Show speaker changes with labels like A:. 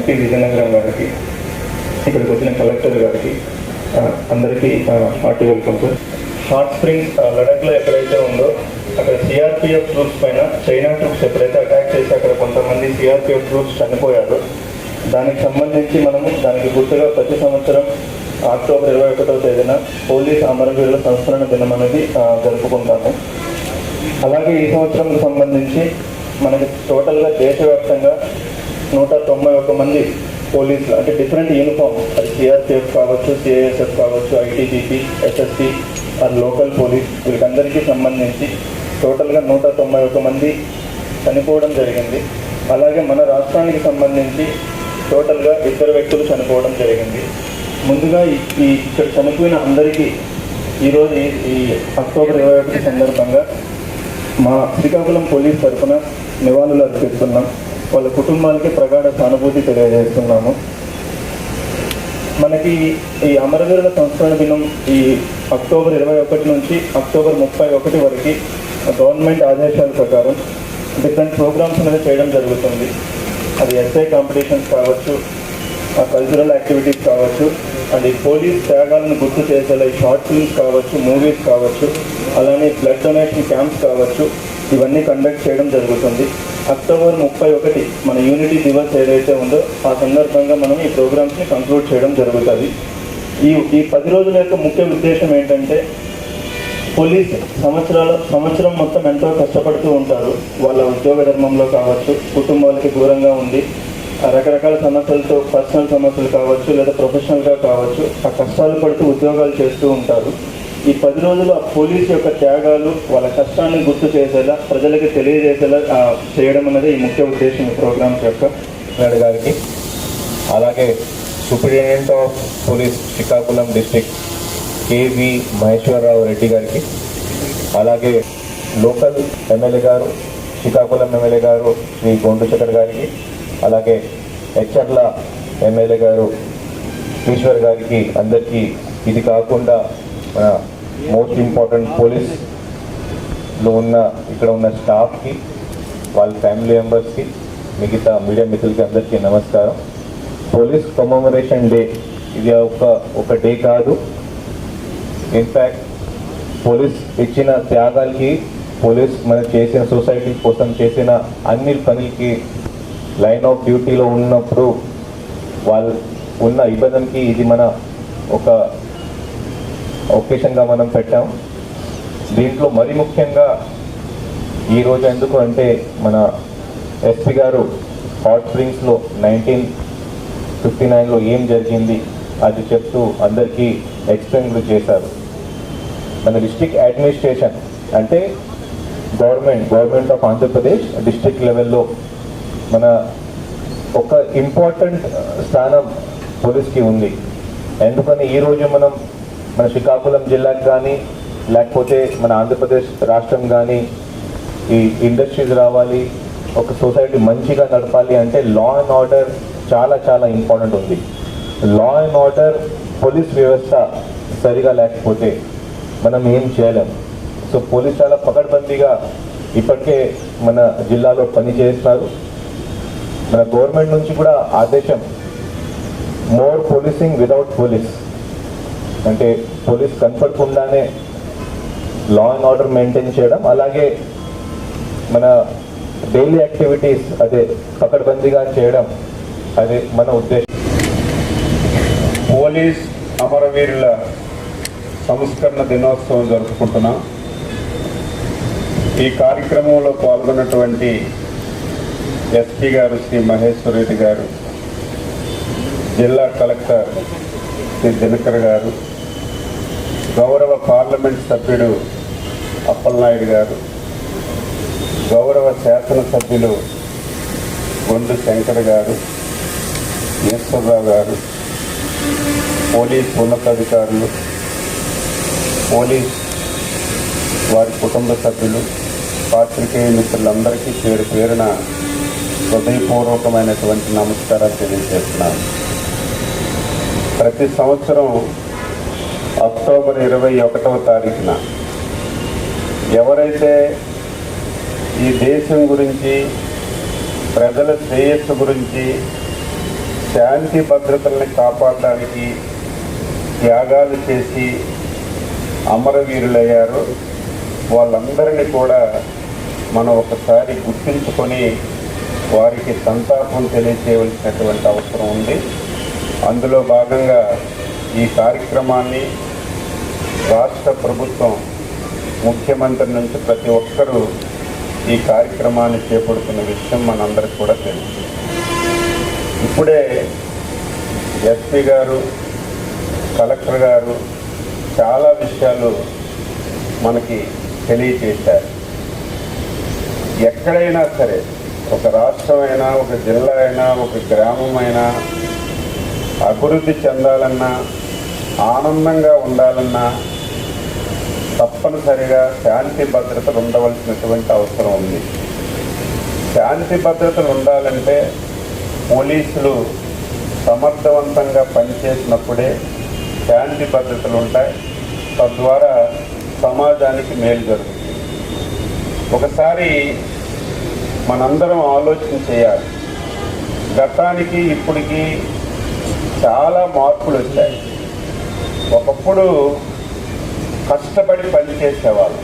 A: MP Vizianagaram గారికి ఇక్కడికి వచ్చిన కలెక్టర్ గారికి అందరికీ hearty welcome sir. Hot spring లడఖ్లో ఎక్కడైతే ఉందో అక్కడ సిఆర్పిఎఫ్ ట్రూప్స్ పైన చైనా ట్రూప్స్ ఎప్పుడైతే అటాక్ చేసి అక్కడ కొంతమంది సిఆర్పిఎఫ్ ట్రూప్స్ చనిపోయారు దానికి సంబంధించి మనము దానికి గుర్తుగా ప్రతి సంవత్సరం అక్టోబర్ ఇరవై ఒకటో తేదీన పోలీస్ అమరవీరుల సంస్మరణ దినం అనేది జరుపుకుంటాము. అలాగే ఈ సంవత్సరం సంబంధించి మనకి టోటల్గా దేశవ్యాప్తంగా నూట తొంభై ఒక్క మంది పోలీసులు అంటే డిఫరెంట్ యూనిఫామ్ అది సిఆర్పిఎఫ్ కావచ్చు సిఐఎస్ఎఫ్ కావచ్చు ఐటీబీపీ ఎస్ఎస్పి అది లోకల్ పోలీస్ వీళ్ళకందరికీ సంబంధించి టోటల్గా నూట తొంభై ఒక మంది చనిపోవడం జరిగింది. అలాగే మన రాష్ట్రానికి సంబంధించి టోటల్గా ఇద్దరు వ్యక్తులు చనిపోవడం జరిగింది. ముందుగా ఈ ఇక్కడ చనిపోయిన అందరికీ ఈరోజు ఈ అక్టోబర్ ఇరవై ఒకటి సందర్భంగా మా శ్రీకాకుళం పోలీస్ తరఫున నివాళులు అర్పిస్తున్నాం. వాళ్ళ కుటుంబాలకి ప్రగాఢ సానుభూతి తెలియజేస్తున్నాము. మనకి ఈ అమరవీరుల సంస్మరణ దినం ఈ అక్టోబర్ ఇరవై ఒకటి నుంచి అక్టోబర్ ముప్పై ఒకటి వరకు గవర్నమెంట్ ఆదేశాల ప్రకారం డిఫరెంట్ ప్రోగ్రామ్స్ అనేది చేయడం జరుగుతుంది. అది ఎస్ఐ కాంపిటీషన్స్ కావచ్చు కల్చరల్ యాక్టివిటీస్ కావచ్చు అండ్ ఈ పోలీస్ త్యాగాలను గుర్తు చేసేలా ఈ షార్ట్ ఫిల్మ్స్ కావచ్చు మూవీస్ కావచ్చు అలానే బ్లడ్ డొనేషన్ క్యాంప్స్ కావచ్చు ఇవన్నీ కండక్ట్ చేయడం జరుగుతుంది. అక్టోబర్ ముప్పై ఒకటి మన యూనిటీ దివస్ ఏదైతే ఉందో ఆ సందర్భంగా మనం ఈ ప్రోగ్రామ్స్ని కంక్లూడ్ చేయడం జరుగుతుంది. ఈ ఈ పది రోజుల యొక్క ముఖ్య ఉద్దేశం ఏంటంటే పోలీస్ సంవత్సరాల సంవత్సరం మొత్తం ఎంతో కష్టపడుతూ ఉంటారు. వాళ్ళ ఉద్యోగ ధర్మంలో కావచ్చు కుటుంబాలకి దూరంగా ఉండి ఆ రకరకాల సమస్యలతో పర్సనల్ సమస్యలు కావచ్చు లేదా ప్రొఫెషనల్గా కావచ్చు ఆ కష్టాలు పడుతూ ఉద్యోగాలు చేస్తూ ఉంటారు. ఈ పది రోజులు ఆ పోలీస్ యొక్క త్యాగాలు వాళ్ళ కష్టాన్ని గుర్తు చేసేలా ప్రజలకి తెలియజేసేలా చేయడం అనేది ఈ ముఖ్య ఉద్దేశం ఈ ప్రోగ్రామ్స్ యొక్క
B: నాయుడు గారికి. అలాగే superintendent of police Srikakulam district K V Maheswararao Reddy గారికి. అలాగే లోకల్ ఎమ్మెల్యే గారు శ్రీకాకుళం ఎమ్మెల్యే గారు శ్రీ గొండుశేఖర్ గారికి అలాగే హెచ్ఆర్ల ఎమ్మెల్యే గారు ఈశ్వర్ గారికి అందరికీ ఇది కాకుండా మన మోస్ట్ ఇంపార్టెంట్ పోలీస్లో ఉన్న ఇక్కడ ఉన్న స్టాఫ్కి వాళ్ళ ఫ్యామిలీ మెంబర్స్కి మిగతా మీడియా మిత్రులకి అందరికీ నమస్కారం. పోలీస్ కమమరేషన్ డే ఇది ఒక ఒక డే కాదు. ఇన్ఫ్యాక్ట్ పోలీస్ ఇచ్చిన త్యాగాలకి పోలీస్ మన చేసిన సొసైటీ కోసం చేసిన అన్ని పనికి లైన్ ఆఫ్ డ్యూటీలో ఉన్నప్పుడు వాళ్ళు ఉన్న ఇబ్బందికి ఇది మన ఒక ఒకేషన్గా మనం పెట్టాం. దీంట్లో మరి ముఖ్యంగా ఈరోజు ఎందుకు అంటే మన ఎస్పీ గారు హాట్ స్ప్రింగ్స్లో నైన్టీన్ ఫిఫ్టీ నైన్లో ఏం జరిగింది అది చెప్తూ అందరికీ ఎక్స్ప్లెయిన్ చేశారు. మన డిస్ట్రిక్ట్ అడ్మినిస్ట్రేషన్ అంటే government government of Andhra Pradesh district లెవెల్లో మన ఒక ఇంపార్టెంట్ స్థానం పోలీస్కి ఉంది. ఎందుకని ఈరోజు మనం మన శ్రీకాకుళం జిల్లాకి కానీ లేకపోతే మన ఆంధ్రప్రదేశ్ రాష్ట్రం కానీ ఈ ఇండస్ట్రీస్ రావాలి ఒక సొసైటీ మంచిగా నడపాలి అంటే లా అండ్ ఆర్డర్ చాలా చాలా ఇంపార్టెంట్ ఉంది. లా అండ్ ఆర్డర్ పోలీస్ వ్యవస్థ సరిగా లేకపోతే మనం ఏం చేయలేం. సో పోలీస్ చాలా పకడ్బందీగా ఇప్పటికే మన జిల్లాలో పని చేస్తున్నారు. మన గవర్నమెంట్ నుంచి కూడా ఆదేశం మోర్ పోలీసింగ్ వితౌట్ పోలీస్ అంటే పోలీస్ కనపడకుండానే లా అండ్ ఆర్డర్ మెయింటైన్ చేయడం అలాగే మన డైలీ యాక్టివిటీస్ అదే పకడ్బందీగా చేయడం అదే మన ఉద్దేశం.
C: పోలీస్ అమరవీరుల సంస్కరణ దినోత్సవం జరుపుకుంటున్నాం ఈ కార్యక్రమంలో పాల్గొన్నటువంటి ఎస్పీ గారు శ్రీ మహేశ్వర రెడ్డి గారు జిల్లా కలెక్టర్ శ్రీ దినకర్ గారు గౌరవ పార్లమెంట్ సభ్యుడు అప్పలనాయుడు గారు గౌరవ శాసనసభ్యులు గొండు శంకర్ గారు ఈశ్వరరావు గారు పోలీస్ ఉన్నతాధికారులు పోలీస్ వారి కుటుంబ సభ్యులు పాత్రికేయ మిత్రులందరికీ పేరు పేరున హృదయపూర్వకమైనటువంటి నమస్కారాలు తెలియజేస్తున్నాను ప్రతి సంవత్సరం అక్టోబర్ ఇరవై ఒకటవ తారీఖున. ఎవరైతే ఈ దేశం గురించి ప్రజల శ్రేయస్సు గురించి శాంతి భద్రతల్ని కాపాడడానికి త్యాగాలు చేసి అమరవీరులయ్యారు వాళ్ళందరినీ కూడా మనం ఒకసారి గుర్తించుకొని వారికి సంతాపం తెలియచేయవలసినటువంటి అవసరం ఉంది. అందులో భాగంగా ఈ కార్యక్రమాన్ని రాష్ట్ర ప్రభుత్వం ముఖ్యమంత్రి నుంచి ప్రతి ఒక్కరూ ఈ కార్యక్రమాన్ని చేపడుతున్న విషయం మనందరికి కూడా తెలుసు. ఇప్పుడే ఎస్పీ గారు కలెక్టర్ గారు చాలా విషయాలు మనకి తెలియచేశారు. ఎక్కడైనా సరే ఒక రాష్ట్రం అయినా ఒక జిల్లా అయినా ఒక గ్రామం అయినా అభివృద్ధి చెందాలన్నా ఆనందంగా ఉండాలన్నా తప్పనిసరిగా శాంతి భద్రతలు ఉండవలసినటువంటి అవసరం ఉంది. శాంతి భద్రతలు ఉండాలంటే పోలీసులు సమర్థవంతంగా పనిచేసినప్పుడే శాంతి భద్రతలు ఉంటాయి. తద్వారా సమాజానికి మేలు జరుగుతుంది. ఒకసారి మనందరం ఆలోచన చేయాలి. గతానికి ఇప్పటికి చాలా మార్పులు వచ్చాయి. ఒకప్పుడు కష్టపడి పనిచేసేవాళ్ళు.